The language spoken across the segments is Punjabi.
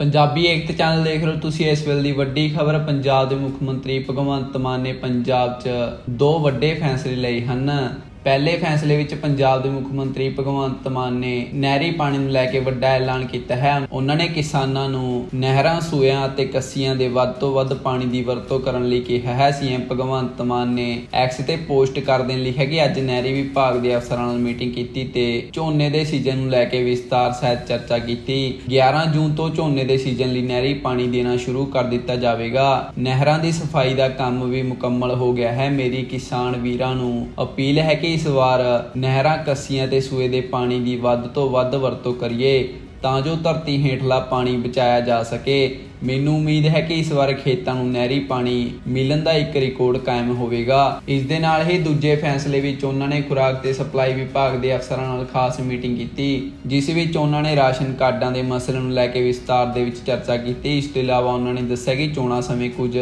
ਪੰਜਾਬੀ ਏਕਤਾ ਚੈਨਲ ਦੇਖ ਰਹੇ ਤੁਸੀਂ ਇਸ ਵੇਲੇ ਦੀ ਵੱਡੀ ਖਬਰ। ਪੰਜਾਬ ਦੇ ਮੁੱਖ ਮੰਤਰੀ ਭਗਵੰਤ ਮਾਨ ਨੇ ਪੰਜਾਬ 'ਚ ਦੋ ਵੱਡੇ ਫੈਸਲੇ ਲਏ ਹਨ। ਪਹਿਲੇ ਫੈਸਲੇ ਵਿੱਚ ਪੰਜਾਬ ਦੇ ਮੁੱਖ ਮੰਤਰੀ ਭਗਵੰਤ ਮਾਨ ਨੇ ਨਹਿਰੀ ਪਾਣੀ ਨੂੰ ਲੈ ਕੇ ਵੱਡਾ ਐਲਾਨ ਕੀਤਾ ਹੈ। ਉਹਨਾਂ ਨੇ ਕਿਸਾਨਾਂ ਨੂੰ ਨਹਿਰਾਂ, ਸੂਇਆਂ ਅਤੇ ਕੱਸੀਆਂ ਦੇ ਵੱਧ ਤੋਂ ਵੱਧ ਪਾਣੀ ਦੀ ਵਰਤੋਂ ਕਰਨ ਲਈ ਕਿਹਾ ਹੈ। ਸੀਐਮ ਭਗਵੰਤ ਮਾਨ ਨੇ ਐਕਸ ਤੇ ਪੋਸਟ ਕਰਦੇ ਲਿਖਿਆ ਕਿ ਅੱਜ ਨਹਿਰੀ ਵਿਭਾਗ ਦੇ ਅਫਸਰਾਂ ਨਾਲ ਮੀਟਿੰਗ ਕੀਤੀ ਤੇ ਝੋਨੇ ਦੇ ਸੀਜ਼ਨ ਨੂੰ ਲੈ ਕੇ ਵਿਸਤਾਰ ਸਹਿਤ ਚਰਚਾ ਕੀਤੀ। 11 ਜੂਨ ਤੋਂ ਝੋਨੇ ਦੇ ਸੀਜ਼ਨ ਲਈ ਨਹਿਰੀ ਪਾਣੀ ਦੇਣਾ ਸ਼ੁਰੂ ਕਰ ਦਿੱਤਾ ਜਾਵੇਗਾ। ਨਹਿਰਾਂ ਦੀ ਸਫ਼ਾਈ ਦਾ ਕੰਮ ਵੀ ਮੁਕੰਮਲ ਹੋ ਗਿਆ ਹੈ। ਮੇਰੀ ਕਿਸਾਨ ਵੀਰਾਂ ਨੂੰ ਅਪੀਲ ਹੈ ਕਿ ਇਸ ਵਾਰ ਨਹਿਰਾਂ ਕੱਸੀਆਂ ਤੇ ਸੂਏ ਦੇ ਪਾਣੀ ਦੀ ਵੱਧ ਤੋਂ ਵੱਧ ਵਰਤੋਂ ਕਰੀਏ ਤਾਂ ਜੋ ਧਰਤੀ ਹੇਠਲਾ ਪਾਣੀ ਬਚਾਇਆ ਜਾ ਸਕੇ। ਮੈਨੂੰ ਉਮੀਦ ਹੈ ਕਿ ਇਸ ਵਾਰ ਖੇਤਾਂ ਨੂੰ ਨਹਿਰੀ ਪਾਣੀ ਮਿਲਣ ਦਾ ਇੱਕ ਰਿਕਾਰਡ ਕਾਇਮ ਹੋਵੇਗਾ। ਇਸ ਦੇ ਨਾਲ ਹੀ ਦੂਜੇ ਫੈਸਲੇ ਵਿੱਚ ਉਹਨਾਂ ਨੇ ਖੁਰਾਕ ਤੇ ਸਪਲਾਈ ਵਿਭਾਗ ਦੇ ਅਫਸਰਾਂ ਨਾਲ ਖਾਸ ਮੀਟਿੰਗ ਕੀਤੀ, ਜਿਸ ਵਿੱਚ ਉਹਨਾਂ ਨੇ ਰਾਸ਼ਨ ਕਾਰਡਾਂ ਦੇ ਮਸਲੇ ਨੂੰ ਲੈ ਕੇ ਵਿਸਤਾਰ ਦੇ ਵਿੱਚ ਚਰਚਾ ਕੀਤੀ। ਇਸ ਤੋਂ ਇਲਾਵਾ ਉਹਨਾਂ ਨੇ ਦੱਸਿਆ ਕਿ ਚੋਣਾਂ ਸਮੇਂ ਕੁਝ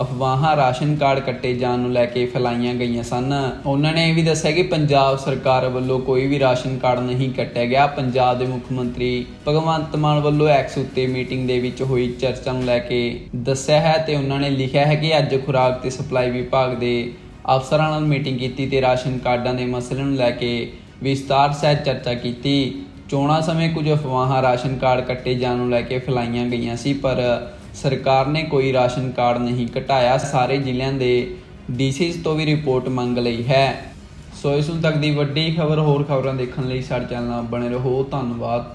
ਅਫਵਾਹਾਂ ਰਾਸ਼ਨ ਕਾਰਡ ਕੱਟੇ ਜਾਣ ਨੂੰ ਲੈ ਕੇ ਫੈਲਾਈਆਂ ਗਈਆਂ ਸਨ। ਉਹਨਾਂ ਨੇ ਇਹ ਵੀ ਦੱਸਿਆ ਕਿ ਪੰਜਾਬ ਸਰਕਾਰ ਵੱਲੋਂ ਕੋਈ ਵੀ ਰਾਸ਼ਨ ਕਾਰਡ ਨਹੀਂ ਕੱਟਿਆ ਗਿਆ। ਪੰਜਾਬ ਦੇ ਮੁੱਖ ਮੰਤਰੀ ਭਗਵੰਤ ਮਾਨ ਵੱਲੋਂ ਐਕਸ ਉੱਤੇ ਮੀਟਿੰਗ ਦੇ ਵਿੱਚ ਹੋਈ ਚਰਚਾ ਨੂੰ ਲੈ ਕੇ ਦੱਸਿਆ ਹੈ ਤੇ ਉਹਨਾਂ ਨੇ ਲਿਖਿਆ ਹੈ ਕਿ ਅੱਜ ਖੁਰਾਕ ਤੇ ਸਪਲਾਈ ਵਿਭਾਗ ਦੇ ਅਫਸਰਾਂ ਨਾਲ ਮੀਟਿੰਗ ਕੀਤੀ ਤੇ ਰਾਸ਼ਨ ਕਾਰਡਾਂ ਦੇ ਮਸਲੇ ਨੂੰ ਲੈ ਕੇ ਵਿਸਤਾਰ ਸਹਿਤ ਚਰਚਾ ਕੀਤੀ। ਚੋਣਾਂ ਸਮੇਂ ਕੁਝ ਅਫਵਾਹਾਂ ਰਾਸ਼ਨ ਕਾਰਡ ਕੱਟੇ ਜਾਣ ਨੂੰ ਲੈ ਕੇ ਫੈਲਾਈਆਂ ਗਈਆਂ ਸੀ, ਪਰ ਸਰਕਾਰ ਨੇ ਕੋਈ ਰਾਸ਼ਨ ਕਾਰਡ ਨਹੀਂ ਘਟਾਇਆ ਸਾਰੇ ਜ਼ਿਲ੍ਹਿਆਂ ਦੇ ਡੀਸੀਜ਼ ਤੋਂ ਵੀ ਰਿਪੋਰਟ ਮੰਗ ਲਈ ਹੈ। ਸੋ ਇਸ ਨੂੰ ਤੱਕ ਦੀ ਵੱਡੀ ਖਬਰ, ਹੋਰ ਖਬਰਾਂ ਦੇਖਣ ਲਈ ਸਾਡੇ ਚੈਨਲ ਨਾਲ ਬਣੇ ਰਹੋ। ਧੰਨਵਾਦ।